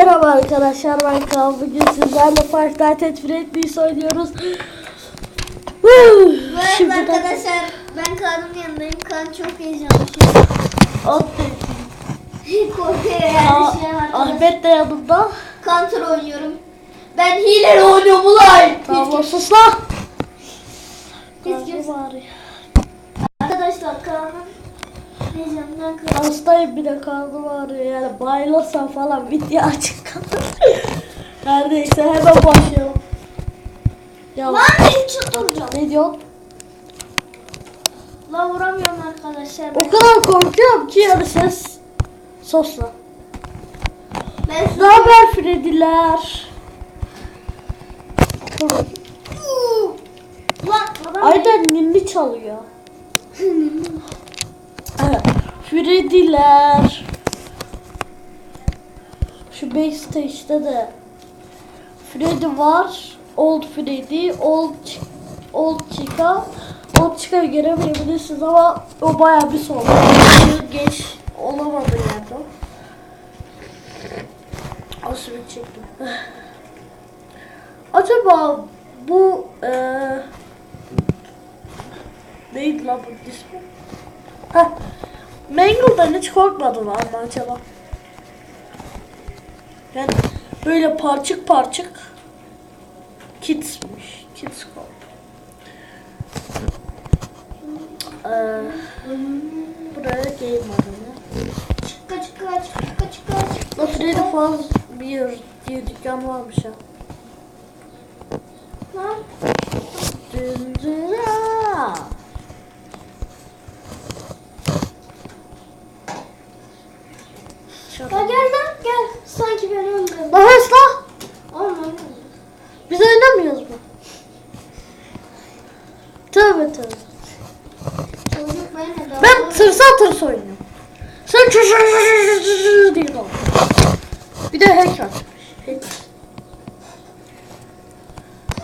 Merhaba arkadaşlar ben Kaan. Bugün sizlerle Five Nights at Freddy's oynuyoruz. Merhaba Şimdi arkadaşlar. Ben Kaan'ın yanındayım. Kaan çok heyecanlı. At- Korkuyor yani şey var. Ahmet de yanımda. Counter oynuyorum. Ben hile oynuyorum ulan. Tamam sus lan. Hiç kimse-. Arkadaşlar Kaan'ın heyecanından Kaan. Hastayım bir de karnım ağrıyor yani bayılırsam falan video açık kalır. Her neyse hemen başlayalım. Ya Lan beni çıldıracağım. ne diyorsun? Lan vuramıyorum arkadaşlar. O kadar korkuyorum ki yani ses sosla. Ben Ne haber Freddy'ler? Aynen ninni çalıyor. Freddy'ler. Şu backstage'de de Freddy var. Old Freddy, Old Old Chica. Old Chica'yı göremeyebilirsiniz ama o bayağı bir son. Geç olamadı yani. Bir çektim. Acaba bu eee neydi lan bunun ismi? Heh. Mangle'dan hiç korkmadın ama acaba? Yani böyle parçık parçık Kids'miş. Kids. Ee, buraya game adını. çıkka çıkka çıkka çıkka çıkka. La Freddy Faz bir diye dükkan varmış ya. Lan Dın Şaka. Ya gel lan gel. Sanki ben öldüm. La hırsla. Olmadı. Biz oynamıyoruz mu? Tövbe tövbe. Çocuk beni de. Ben tırsa tırsa oynuyorum. Sen çocuk diye kal. Bir de hack var. Hack.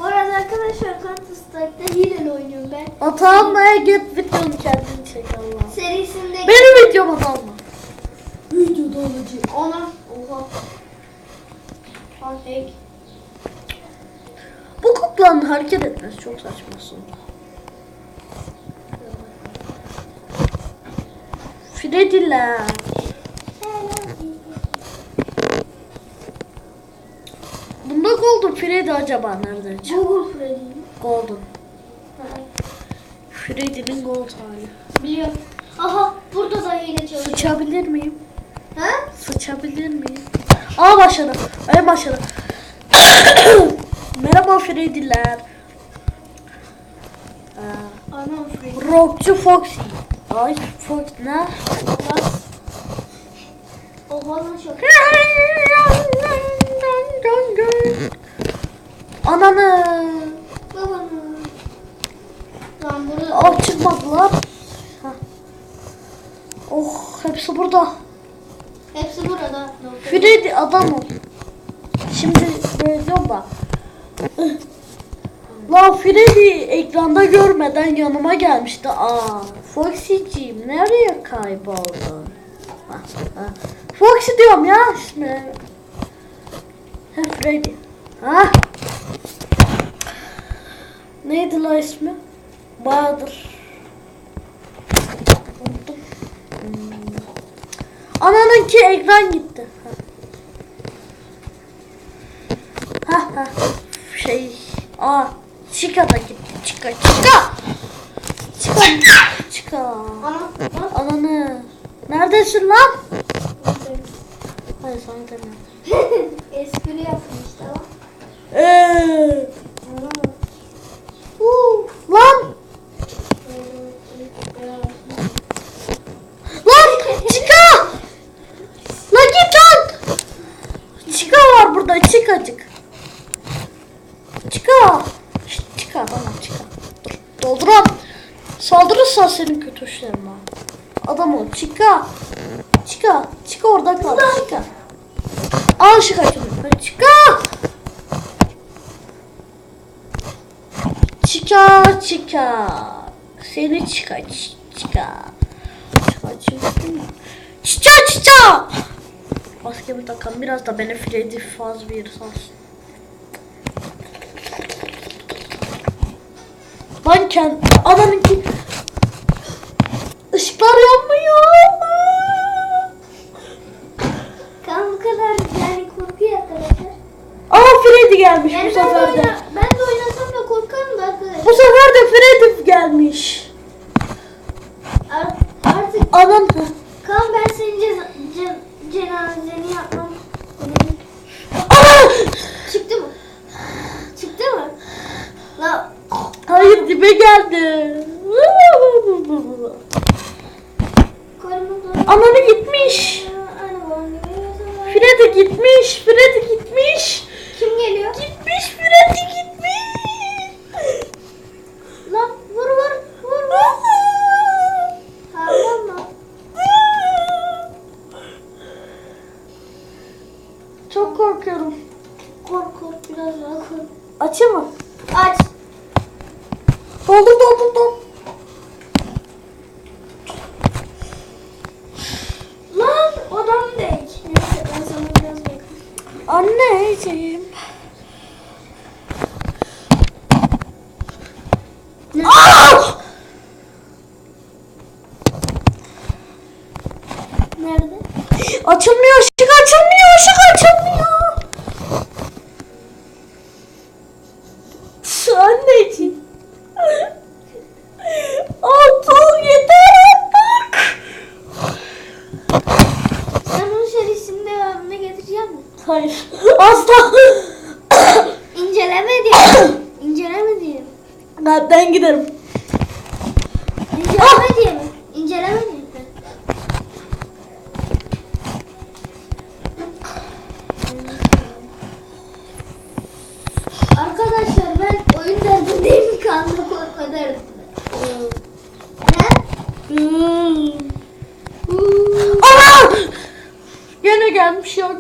Bu arada arkadaşlar Counter Strike'da hileli oynuyorum ben. Atağımla git videonu kendin çek Allah. Serisinde Benim videom atağımla. Olacak. ona oha. Hack. Bu kuklanın hareket etmesi çok saçma aslında. Freddy'ler. Bunda Golden Freddy acaba nereden çıktı? Google Freddy. Golden. Freddy'nin gold hali. Biliyorum. Aha burada da hile çalışıyor. Sıçabilir miyim? Ha? Sıçabilir miyim? Aa başladı. Ay başladı. Merhaba Freddy'ler. Ee, Anam Freddy. Rockçu Foxy. Ay Fox ne? Oha. Lan çok. Ananı. Babanın. Lan burada. Ah çıkmadılar. Hah. Oh hepsi burada. Hepsi burada. Freddy adam ol. Şimdi böyle diyorum da. Lan Freddy ekranda görmeden yanıma gelmişti. Aa, Foxy'ciğim nereye kayboldun? Foxy diyorum ya ismi. Ha, Freddy. Ha? Neydi la ismi? Bahadır. Unuttum. Hmm. Ananınki ekran gitti. Ha. Ha. Şey. Aa. Chica da gitti. Chica. Chica. Chica. Chica. Ana. Ana. Ananı. Neredesin lan? Hayır sana demiyorum. Espri yapmış tamam. Eee. Lan. Chica. Lan git lan. Chica var Chica. Şşt, Chica bana. Dur. Dolduram. Saldırırsan senin kötü var. Adam ol. Chica. Chica. Chica orada kal. Chica. Al şu kaçını. Chica. Chica. Chica. Seni Chica. Chica. Chica. Chica. Chica. Chica. Maskemi takalım. Biraz da beni Freddy Fazbear sansın. Lan kendi ananınki ışıklar yanmıyor. Kan bu kadar yani korkuyor arkadaşlar. Aa Freddy gelmiş Yani bu sefer de. ben de oynasam da korkarım da arkadaşlar. Bu sefer de Freddy gelmiş. Ar- artık Anan kan ben senin ceza, ce, cenazeni yapmam. Aa! Çıktı mı? Çıktı mı? La Hayır dibe geldi. korumalar. Ananı gitmiş. Freddy gitmiş. Freddy gitmiş. Kim geliyor? Gitmiş Freddy gitmiş. Lan vur vur vur vur. Tamam mı? Çok korkuyorum. Kork kork biraz daha kork. Açayım mı? Aç. 뽀글뽀글뽀글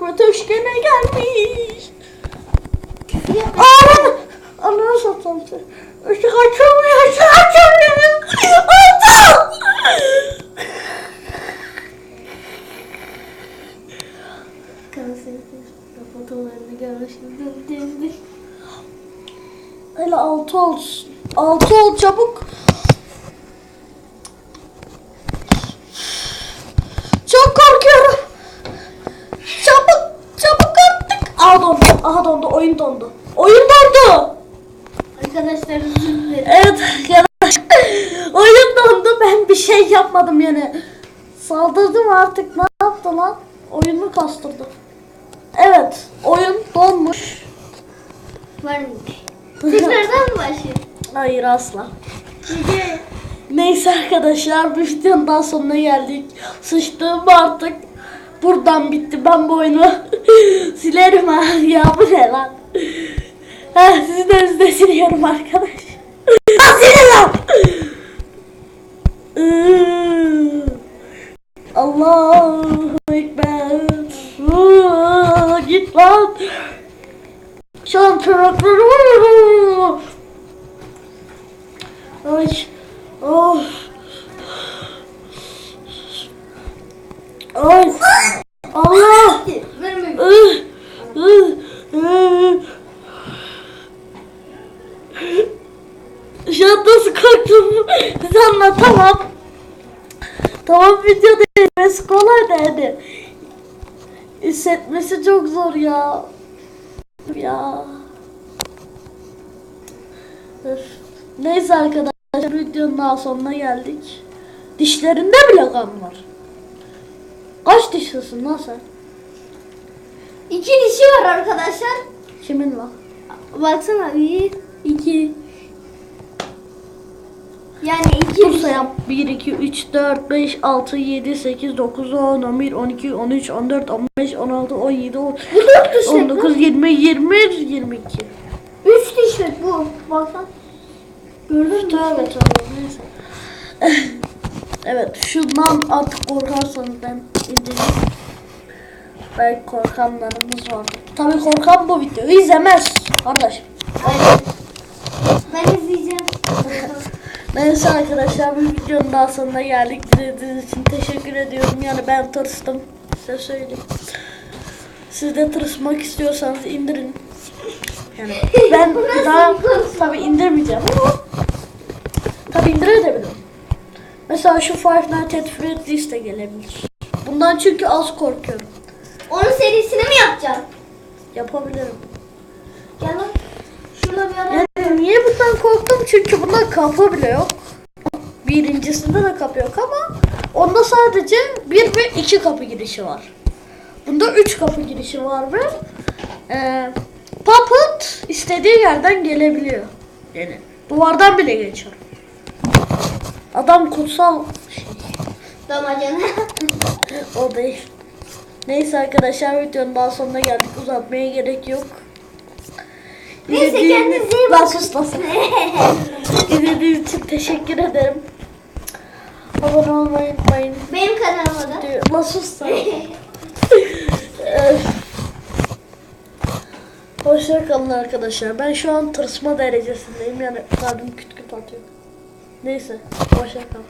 Ateş gene gelmiş. Aman! Ananı satayım. Işık açılmıyor, aha dondu, oyun dondu. Oyun dondu. Arkadaşlar özür dilerim. Evet arkadaşlar. Oyun dondu. Ben bir şey yapmadım yani. Saldırdım artık. Ne yaptı lan? Oyunu kastırdı. Evet. Oyun donmuş. Varmış. Tekrardan mı başlayalım? Hayır asla. Neyse arkadaşlar bu videonun daha sonuna geldik. Sıçtığım artık. Buradan bitti. Ben bu oyunu silerim ha. Ya bu ne lan? Ha, sizi de, de siliyorum arkadaş. Ha silin lan! Allahu Ekber. Git lan. Şu an tırnaklarım. Ay. Oh. Ay. Allah. Size anlatamam. Tamam videoda izlemesi kolay da yani. Hissetmesi çok zor ya. Ya. Öf. Neyse arkadaşlar videonun daha sonuna geldik. Dişlerinde bile kan var. Kaç dişlisin lan sen? İki dişi var arkadaşlar. Kimin var? Baksana bir, iki. Yani iki Dur diş. sayam. 1, 2, 3, 4, 5, 6, 7, 8, 9, 10, 11, 12, 13, 14, 15, 16, 17, 18, Bu dört dişlik mi? 19, 20, 20, 22. Üç dişlik bu. Baksana. Gördün mü? Tövbe tövbe neyse. evet şundan artık korkarsanız ben indireyim. Belki korkanlarımız vardır. Tabii korkan bu videoyu izlemez kardeşim. Aynen. Ben izleyeceğim. Neyse arkadaşlar bu videonun daha sonuna geldik. İzlediğiniz için teşekkür ediyorum. Yani ben tırstım. Size söyleyeyim. Siz de tırsmak istiyorsanız indirin. Yani ben daha tabi indirmeyeceğim ama tabi indirebilirim. Mesela şu Five Nights at Freddy's de gelebilir. Bundan çünkü az korkuyorum. Onun serisini mi yapacaksın? Yapabilirim. Gel bak. Şurada bir ara. Yani niye bundan korktum? Çünkü bunda kapı bile yok. Birincisinde de kapı yok ama onda sadece bir ve iki kapı girişi var. Bunda üç kapı girişi var ve e, Puppet istediği yerden gelebiliyor. Yani duvardan bile geçiyor. Adam kutsal şey. Damacana. O değil. Neyse arkadaşlar videonun daha sonuna geldik. Uzatmaya gerek yok. Neyse, kendinize iyi bakın. sus lan sen. İzlediğiniz için teşekkür ederim. Abone olmayı unutmayın. Benim kanalıma da. Lan sus sen. Öf. Hoşça kalın arkadaşlar. Ben şu an tırsma derecesindeyim. Yani kalbim küt küt atıyor. Neyse. Hoşça kalın.